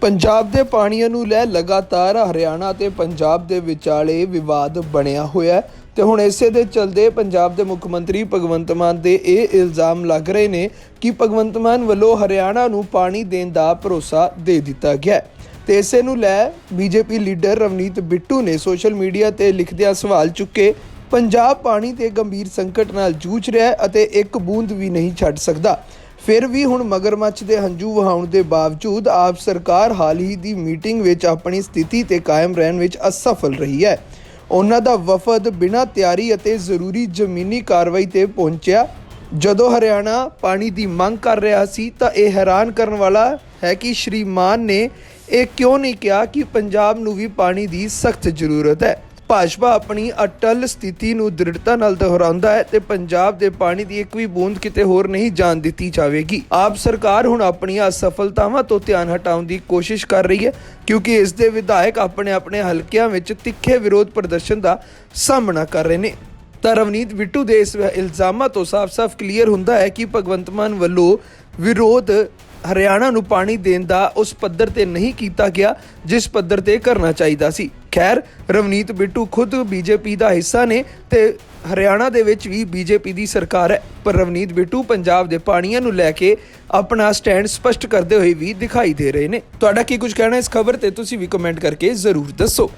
ਪੰਜਾਬ ਦੇ ਪਾਣੀਆਂ ਨੂੰ ਲੈ ਲਗਾਤਾਰ ਹਰਿਆਣਾ ਤੇ ਪੰਜਾਬ ਦੇ ਵਿਚਾਲੇ ਵਿਵਾਦ ਬਣਿਆ ਹੋਇਆ ਹੈ। ਤੇ ਹੁਣ ਇਸੇ ਦੇ ਚਲਦੇ ਪੰਜਾਬ ਦੇ ਮੁੱਖ ਮੰਤਰੀ ਭਗਵੰਤ ਮਾਨ ਦੇ ਇਹ ਇਲਜ਼ਾਮ ਲੱਗ ਰਹੇ ਨੇ ਕਿ ਭਗਵੰਤ ਮਾਨ ਵੱਲੋਂ ਹਰਿਆਣਾ ਨੂੰ ਪਾਣੀ ਦੇਣ ਦਾ ਭਰੋਸਾ ਦੇ ਦਿੱਤਾ ਗਿਆ ਹੈ। ਤੇ ਇਸੇ ਨੂੰ ਲੈ ਬੀਜੇਪੀ ਲੀਡਰ ਰਵਨੀਤ ਬਿੱਟੂ ਨੇ ਸੋਸ਼ਲ ਮੀਡੀਆ ਤੇ ਲਿਖਦਿਆਂ ਸਵਾਲ ਚੁੱਕੇ, ਪੰਜਾਬ ਪਾਣੀ ਤੇ ਗੰਭੀਰ ਸੰਕਟ ਨਾਲ ਜੂਝ ਰਿਹਾ ਹੈ ਅਤੇ ਇੱਕ ਬੂੰਦ ਵੀ ਨਹੀਂ ਛੱਡ ਸਕਦਾ। ਫਿਰ ਵੀ ਹੁਣ ਮਗਰਮੱਛ ਦੇ ਹੰਝੂ ਵਹਾਉਣ ਦੇ ਬਾਵਜੂਦ ਆਪ ਸਰਕਾਰ ਹਾਲ ਹੀ ਦੀ ਮੀਟਿੰਗ ਵਿੱਚ ਆਪਣੀ ਸਥਿਤੀ ਤੇ ਕਾਇਮ ਰਹਿਣ ਵਿੱਚ ਅਸਫਲ ਰਹੀ ਹੈ। ਉਹਨਾਂ ਦਾ ਵਫਦ ਬਿਨਾਂ ਤਿਆਰੀ ਅਤੇ ਜ਼ਰੂਰੀ ਜ਼ਮੀਨੀ ਕਾਰਵਾਈ ਤੇ ਪਹੁੰਚਿਆ। ਜਦੋਂ ਹਰਿਆਣਾ ਪਾਣੀ ਦੀ ਮੰਗ ਕਰ ਰਿਹਾ ਸੀ ਤਾਂ ਇਹ ਹੈਰਾਨ ਕਰਨ ਵਾਲਾ ਹੈ ਕਿ ਸ਼੍ਰੀ ਮਾਨ ਨੇ ਇਹ ਕਿਉਂ ਨਹੀਂ ਕਿਹਾ ਕਿ ਪੰਜਾਬ ਨੂੰ ਵੀ ਪਾਣੀ ਦੀ ਸਖਤ ਜ਼ਰੂਰਤ ਹੈ। ਭਾਜਪਾ ਆਪਣੀ ਅਟਲ ਸਥਿਤੀ ਨੂੰ ਦ੍ਰਿੜਤਾ ਨਾਲ ਦੁਹਰਾਉਂਦਾ ਹੈ ਤੇ ਪੰਜਾਬ ਦੇ ਪਾਣੀ ਦੀ ਇੱਕ ਵੀ ਬੂੰਦ ਕਿਤੇ ਹੋਰ ਨਹੀਂ ਜਾਣ ਦਿੱਤੀ ਜਾਵੇਗੀ। ਆਪ ਸਰਕਾਰ ਹੁਣ ਆਪਣੀਆਂ ਅਸਫਲਤਾਵਾਂ ਤੋਂ ਧਿਆਨ ਹਟਾਉਣ ਦੀ ਕੋਸ਼ਿਸ਼ ਕਰ ਰਹੀ ਹੈ, ਕਿਉਂਕਿ ਇਸ ਦੇ ਵਿਧਾਇਕ ਆਪਣੇ ਆਪਣੇ ਹਲਕਿਆਂ ਵਿੱਚ ਤਿੱਖੇ ਵਿਰੋਧ ਪ੍ਰਦਰਸ਼ਨ ਦਾ ਸਾਹਮਣਾ ਕਰ ਰਹੇ ਨੇ। ਤਾਂ ਰਵਨੀਤ ਬਿੱਟੂ ਦੇ ਇਸ ਇਲਜ਼ਾਮਾਂ ਤੋਂ ਸਾਫ਼-ਸਾਫ਼ ਕਲੀਅਰ ਹੁੰਦਾ ਹੈ ਕਿ ਭਗਵੰਤ ਮਾਨ ਵੱਲੋਂ ਵਿਰੋਧ ਹਰਿਆਣਾ ਨੂੰ ਪਾਣੀ ਦੇਣ ਦਾ ਉਸ ਪੱਧਰ ਤੇ ਨਹੀਂ ਕੀਤਾ ਗਿਆ, ਜਿਸ ਪੱਧਰ ਤੇ ਕਰਨਾ ਚਾਹੀਦਾ ਸੀ। ਖੈਰ, ਰਵਨੀਤ ਬਿੱਟੂ ਖੁਦ ਬੀਜੇਪੀ ਦਾ ਹਿੱਸਾ ਨੇ ਤੇ ਹਰਿਆਣਾ ਦੇ ਵਿੱਚ ਵੀ ਬੀਜੇਪੀ ਦੀ ਸਰਕਾਰ ਹੈ। ਪਰ ਰਵਨੀਤ ਬਿੱਟੂ ਪੰਜਾਬ ਦੇ ਪਾਣੀਆਂ ਨੂੰ ਲੈ ਕੇ ਆਪਣਾ ਸਟੈਂਡ ਸਪਸ਼ਟ ਕਰਦੇ ਹੋਏ ਵੀ ਦਿਖਾਈ ਦੇ ਰਹੇ ਨੇ। ਤੁਹਾਡਾ ਕੀ ਕੁਝ ਕਹਿਣਾ ਇਸ ਖਬਰ ਤੇ ਤੁਸੀਂ ਵੀ ਕਮੈਂਟ ਕਰਕੇ ਜ਼ਰੂਰ ਦੱਸੋ।